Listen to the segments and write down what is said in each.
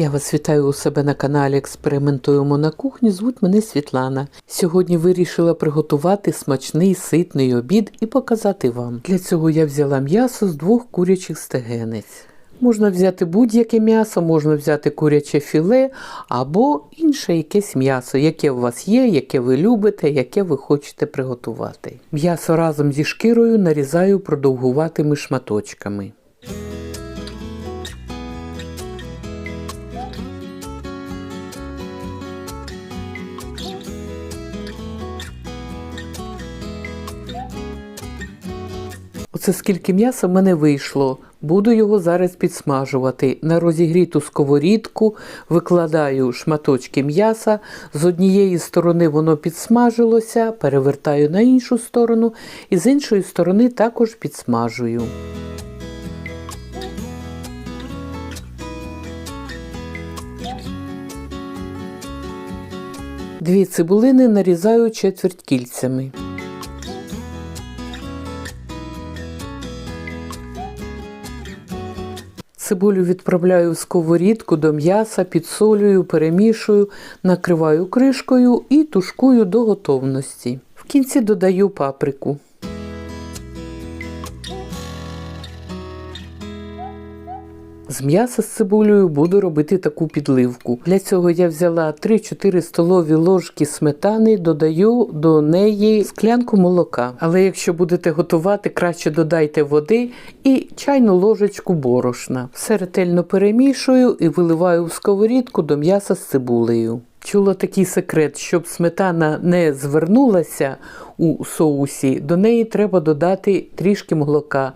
Я вас вітаю у себе на каналі Експериментуємо на кухні. Звуть мене Світлана. Сьогодні вирішила приготувати смачний ситний обід і показати вам. Для цього я взяла м'ясо з двох курячих стегенець. Можна взяти будь-яке м'ясо, можна взяти куряче філе або інше якесь м'ясо, яке у вас є, яке ви любите, яке ви хочете приготувати. М'ясо разом зі шкірою нарізаю продовгуватими шматочками. Оце скільки м'яса в мене вийшло. Буду його зараз підсмажувати. На розігріту сковорідку викладаю шматочки м'яса. З однієї сторони воно підсмажилося, перевертаю на іншу сторону, і з іншої сторони також підсмажую. Дві цибулини нарізаю четверть кільцями. Цибулю відправляю в сковорідку до м'яса, підсолюю, перемішую, накриваю кришкою і тушкую до готовності. В кінці додаю паприку. З м'яса з цибулею буду робити таку підливку. Для цього я взяла 3-4 столові ложки сметани, додаю до неї склянку молока. Але якщо будете готувати, краще додайте води і чайну ложечку борошна. Все ретельно перемішую і виливаю в сковорідку до м'яса з цибулею. Чула такий секрет, щоб сметана не звернулася у соусі, до неї треба додати трішки молока.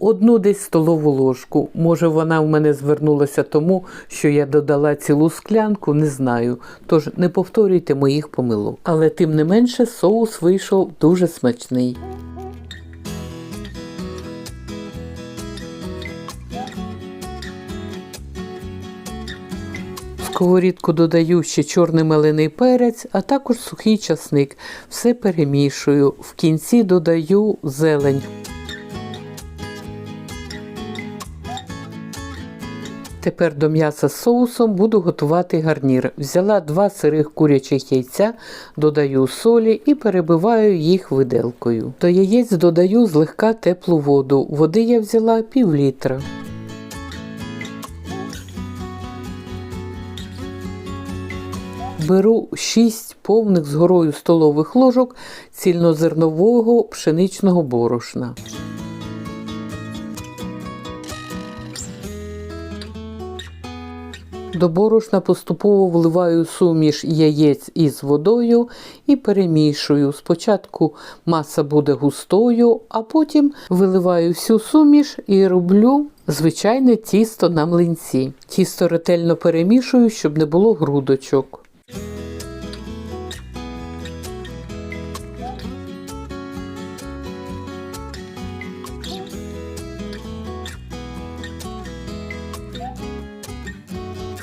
Одну десь столову ложку. Може, вона в мене звернулася тому, що я додала цілу склянку, не знаю. Тож не повторюйте моїх помилок. Але тим не менше соус вийшов дуже смачний. Сковорідку додаю ще чорний мелений перець, а також сухий часник. Все перемішую. В кінці додаю зелень. Тепер до м'яса з соусом буду готувати гарнір. Взяла два сирих курячих яйця, додаю солі і перебиваю їх виделкою. До яєць додаю злегка теплу воду. Води я взяла пів літра. Беру 6 повних з горою столових ложок цільнозернового пшеничного борошна. До борошна поступово вливаю суміш яєць із водою і перемішую. Спочатку маса буде густою, а потім виливаю всю суміш і роблю звичайне тісто на млинці. Тісто ретельно перемішую, щоб не було грудочок.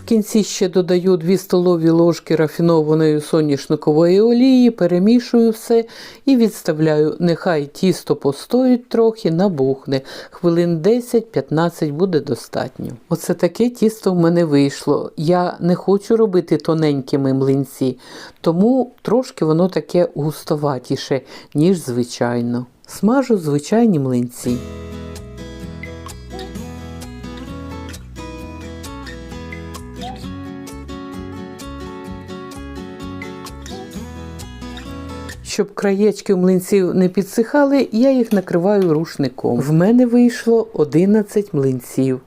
Кінці ще додаю 2 столові ложки рафінованої соняшникової олії, перемішую все і відставляю. Нехай тісто постоїть трохи, набухне. Хвилин 10-15 буде достатньо. Оце таке тісто в мене вийшло. Я не хочу робити тоненькими млинці, тому трошки воно таке густоватіше, ніж звичайно. Смажу звичайні млинці. Щоб краєчки млинців не підсихали, я їх накриваю рушником. В мене вийшло 11 млинців.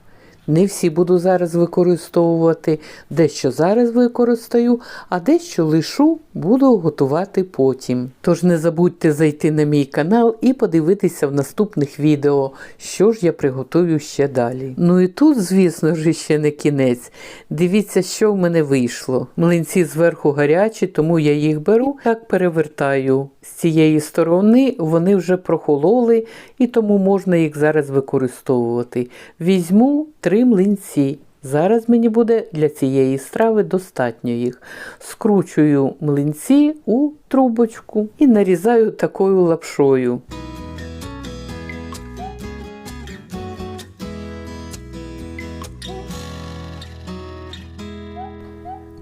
Не всі буду зараз використовувати, дещо зараз використаю, а дещо лишу, буду готувати потім. Тож не забудьте зайти на мій канал і подивитися в наступних відео, що ж я приготую ще далі. Ну і тут, звісно ж, ще не кінець. Дивіться, що в мене вийшло. Млинці зверху гарячі, тому я їх беру, так перевертаю. З цієї сторони вони вже прохололи, і тому можна їх зараз використовувати. Візьму три млинці. Зараз мені буде для цієї страви достатньо їх. Скручую млинці у трубочку і нарізаю такою лапшою.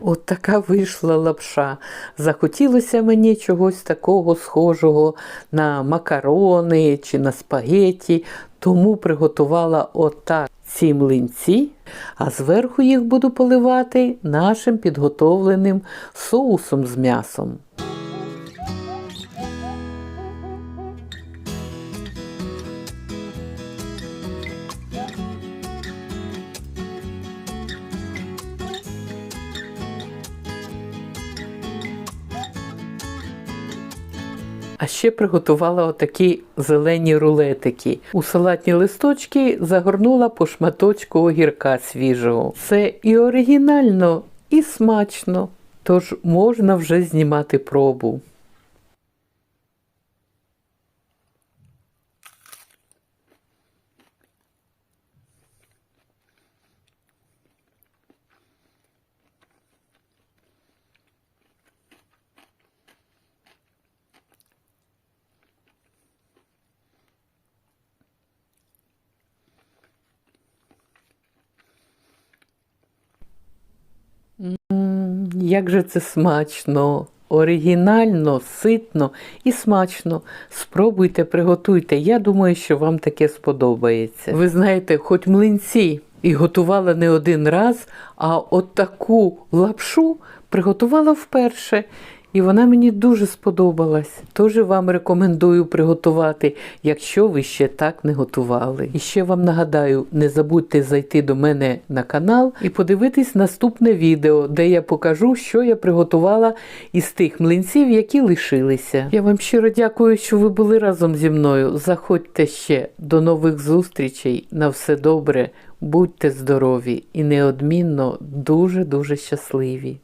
От така вийшла лапша. Захотілося мені чогось такого схожого на макарони чи на спагеті, тому приготувала отак ці млинці, а зверху їх буду поливати нашим підготовленим соусом з м'ясом. А ще приготувала отакі зелені рулетики. У салатні листочки загорнула по шматочку огірка свіжого. Це і оригінально, і смачно. Тож можна вже знімати пробу. Як же це смачно, оригінально, ситно і смачно. Спробуйте, приготуйте. Я думаю, що вам таке сподобається. Ви знаєте, хоч млинці і готувала не один раз, а от таку лапшу приготувала вперше. І вона мені дуже сподобалась. Тож вам рекомендую приготувати, якщо ви ще так не готували. І ще вам нагадаю, не забудьте зайти до мене на канал і подивитись наступне відео, де я покажу, що я приготувала із тих млинців, які лишилися. Я вам щиро дякую, що ви були разом зі мною. Заходьте ще до нових зустрічей. На все добре, будьте здорові і неодмінно дуже дуже щасливі.